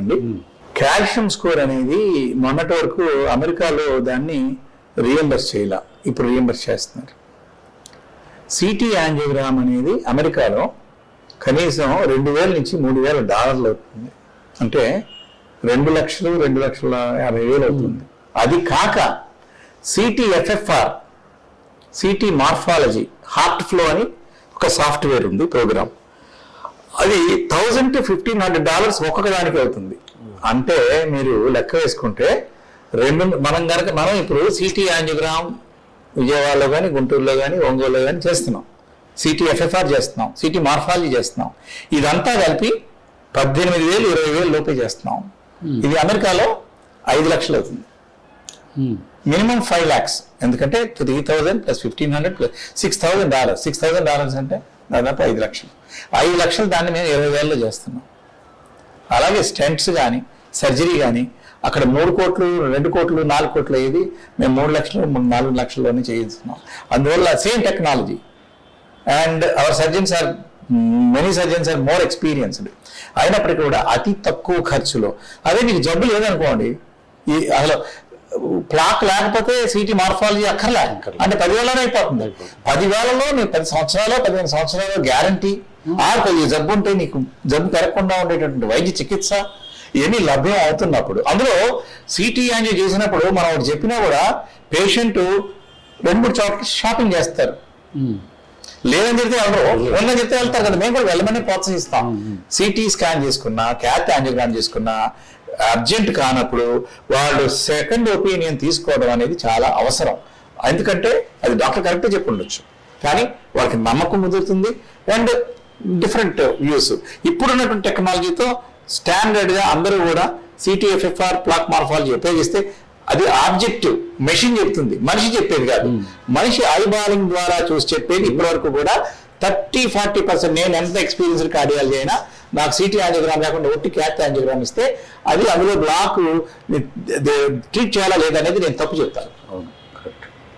అండి. Calcium score అనేది మొన్నటి వరకు అమెరికాలో దాన్ని రియంబర్స్ చేయాల. ఇప్పుడు రియంబర్స్ చేస్తున్నారు. సిటీ యాంజియోగ్రామ్ అనేది అమెరికాలో కనీసం రెండు వేల నుంచి మూడు వేల డాలర్లు అవుతుంది. అంటే రెండు లక్షలు రెండు లక్షల యాభై వేలు అవుతుంది. అది కాక CT FFR CT morphology heart flow అని ఒక సాఫ్ట్వేర్ ఉంది ప్రోగ్రామ్. అది thousand to fifteen hundred dollars ఒక్కొక్క దానికి అవుతుంది. అంటే మీరు లెక్క వేసుకుంటే రెండు మనం కనుక మనం ఇప్పుడు సిటీ యాంజియోగ్రామ్ విజయవాడలో కానీ గుంటూరులో కానీ ఒంగోలులో కానీ చేస్తున్నాం. సిటీ ఎఫ్ఎఫ్ఆర్ చేస్తున్నాం. సిటీ మార్ఫాలజీ చేస్తున్నాం. ఇదంతా కలిపి పద్దెనిమిది వేలు ఇరవై వేలు లోపే చేస్తున్నాం. ఇది అమెరికాలో ఐదు లక్షలు అవుతుంది. మినిమం ఫైవ్ ల్యాక్స్ ఎందుకంటే three thousand plus fifteen hundred plus six thousand dollars six thousand dollars అంటే దాదాపు ఐదు లక్షలు. ఐదు లక్షలు దాన్ని మేము ఇరవై వేలలో చేస్తున్నాం. అలాగే స్టెంట్స్ కానీ సర్జరీ కానీ అక్కడ మూడు కోట్లు రెండు కోట్లు నాలుగు కోట్లు అయ్యేది మేము మూడు లక్షలు నాలుగు లక్షల్లోనే చేయిస్తున్నాం అందువల్ల same technology. And our surgeons are many surgeons are more experienced. అయినప్పటికీ కూడా అతి తక్కువ ఖర్చులో. అదే మీకు జబ్బు లేదనుకోండి ఈ అసలు ప్లాక్ లేకపోతే సిటీ మార్ఫాలజీ అక్కర్లే. అంటే పదివేలనే అయిపోతుంది. పదివేలలో నీకు పది సంవత్సరాలు పదిహేను సంవత్సరాలు గ్యారంటీ. ఆరు కొద్దిగా జబ్బు ఉంటే నీకు జబ్బు పెరగకుండా ఉండేటటువంటి వైద్య చికిత్స ఇవన్నీ లభ్యం అవుతున్నప్పుడు. అందులో సిటీ యాంజియో చేసినప్పుడు మనం ఒకటి చెప్పినా కూడా పేషెంట్ రెండు మూడు చోట్ల షాపింగ్ చేస్తారు. లేదని చెప్తే ఎవరు? ఉందని చెప్తే వెళ్తారు కదా. మేము కూడా వెళ్ళమని ప్రోత్సహిస్తాం. సిటీ స్కాన్ చేసుకున్నా క్యాత్ యాంజియోగ్రామ్ చేసుకున్నా అర్జెంట్ కానప్పుడు వాళ్ళు సెకండ్ ఒపీనియన్ తీసుకోవడం అనేది చాలా అవసరం. ఎందుకంటే అది డాక్టర్ కరెక్ట్ చెప్పి ఉండొచ్చు. కానీ వాళ్ళకి నమ్మకం కుదురుతుంది అండ్ డిఫరెంట్ వ్యూస్. ఇప్పుడున్నటువంటి టెక్నాలజీతో స్టాండర్డ్గా అందరూ కూడా సిటీఎఫ్ఎఫ్ఆర్ ప్లాక్ మార్ఫాలజీ ఉపయోగిస్తే అది ఆబ్జెక్టివ్ మెషిన్ చెప్తుంది. మనిషి చెప్పేది కాదు. మనిషి ఐబాలింగ్ ద్వారా చూసి చెప్పేది ఇప్పటి వరకు కూడా థర్టీ ఫార్టీ పర్సెంట్ నేను ఎంత ఎక్స్పీరియన్స్ కార్డియాలజీ అయినా నాకు సిటీ యాంజియోగ్రామ్ లేకుండా ఒట్టి క్యాత్ యాంజియోగ్రామ్ ఇస్తే అది అందులో బ్లాక్ ట్రీట్ చేయాలా లేదనేది నేను తప్పు చెప్తాను. అవును.